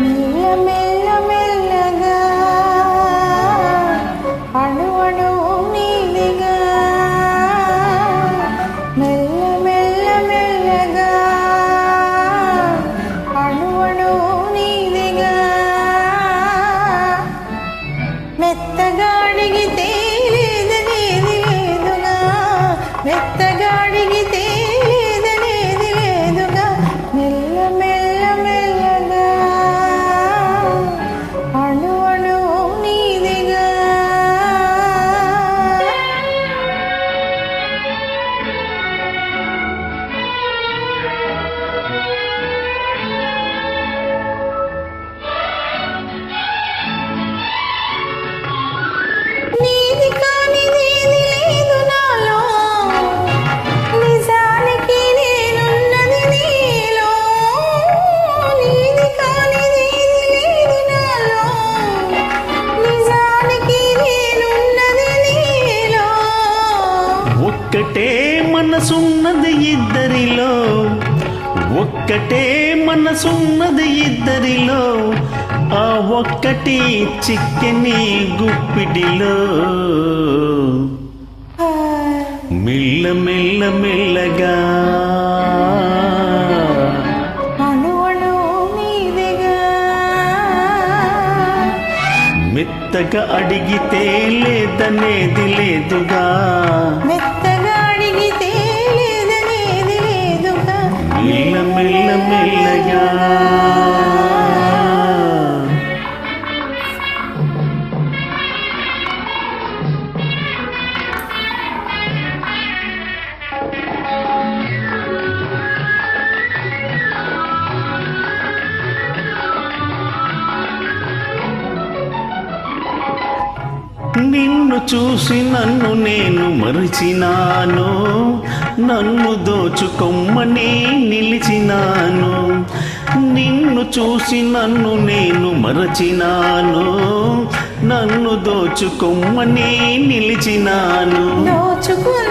नीलमे ఇద్దరిలో. ఒక్కటే మనసున్నది ఇద్దరిలో. ఆ ఒక్కటి చిక్కెని గుప్పిడిలో. మెల్ల మెల్ల మెల్లగా. మెత్తగా అడిగితే లేదనేది లేదుగా. నిన్ను చూసి నన్ను నేను మరిచినాను. నన్ను దోచుకొమ్మని నిలిచినాను. నిన్ను చూసి నన్ను నేను మరచినాను. నన్ను దోచుకొమ్మని నిలిచినాను. దోచుకు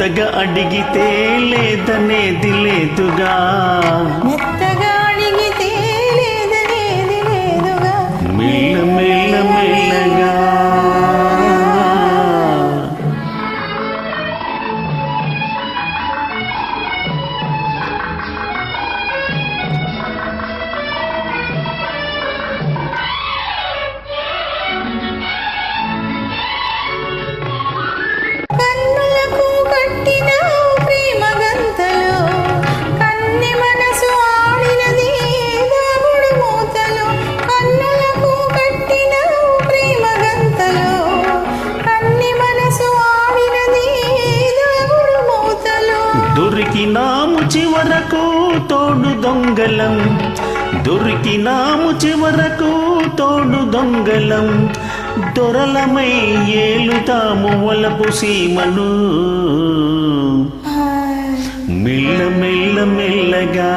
మెత్తగా అడిగితే లేదనేది లేదుగా. దొరికినాము చివరకు తోడు దొంగలం. దొరికినాము చివరకు తోడు దొంగలం. దొరలమై ఏలుతాము వలపు సీమను మెల్ల మెల్ల మెల్లగా.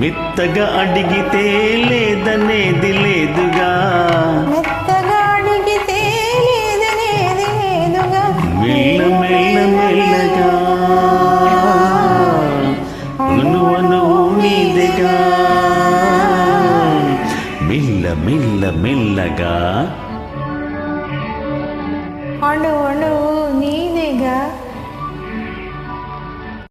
మెత్తగా అడిగితే లేదనేది లేదుగా. మెల్ల మెల్లగా అణువణువు నీదేగా